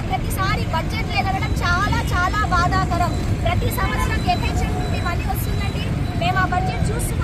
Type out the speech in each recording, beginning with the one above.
చేసిన ప్రతిసారి బడ్జెట్ ఎగరడం చాలా చాలా బాధాకరం. ప్రతి సంవత్సరం ఎన్హెచ్ఎం నుండి మళ్ళీ వస్తుందండి. మేము ఆ బడ్జెట్ చూస్తున్నాం.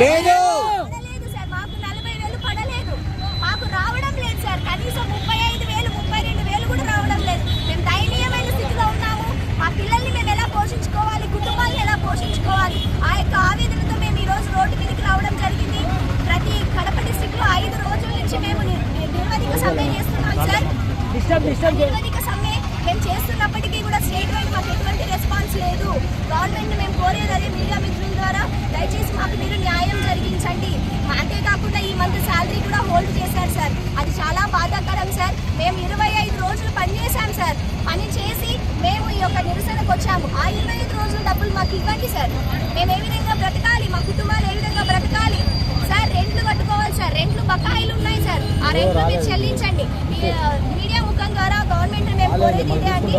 లేదు. మాకు నలభై వేలు పడలేదు. మాకు రావడం లేదు సార్ కనీసం ముప్పై ఐదు వేలు ముప్పై రెండు వేలు కూడా రావడం లేదు. మేము దయనీయమైన స్థితిలో ఉన్నాము. మా పిల్లల్ని మేము ఎలా పోషించుకోవాలి కుటుంబాలను ఎలా పోషించుకోవాలి ఆ యొక్క ఆవేదనతో మేము ఈ రోజు రోడ్డు మీదకి రావడం జరిగింది. ప్రతి కడప డిస్టిక్లో ఐదు రోజుల నుంచి మేము ని- నిర్వధిక సమ్మె చేస్తున్నాం సార్. నిర్వధిక సమ్మె మేము చేస్తున్నప్పటికీ కూడా స్టేట్ వైడ్ మాకు ఎటువంటి రెస్పాన్స్ లేదు. గవర్నమెంట్ మేము కోరేది అదే మీడియా మిత్రుల ద్వారా దయచేసి మాకు మీరు న్యాయం జరిగించండి మా- అంతేకాకుండా ఈ మంత్ శాలరీ కూడా హోల్డ్ చేశారు సార్. అది చాలా బాధాకరం సార్. మేము ఇరవై ఐదు రోజులు పని చేశాం సార్. పని చేసి మేము ఈ యొక్క నిరసనకు వచ్చాము. ఆ ఇరవై ఐదు రోజుల డబ్బులు మాకు ఇవ్వండి సార్. మేము ఏ విధంగా బ్రతకాలి? మా కుటుంబాలు ఏ విధంగా బ్రతకాలి? సార్ రెంట్లు కట్టుకోవాలి సార్. రెంట్లు బకాయిలు ఉన్నాయి సార్. ఆ రెంట్లు మీరు చెల్లించండి. మీడియా ముఖం ద్వారా గవర్నమెంట్ మేము కోరేది ఇదే అండి.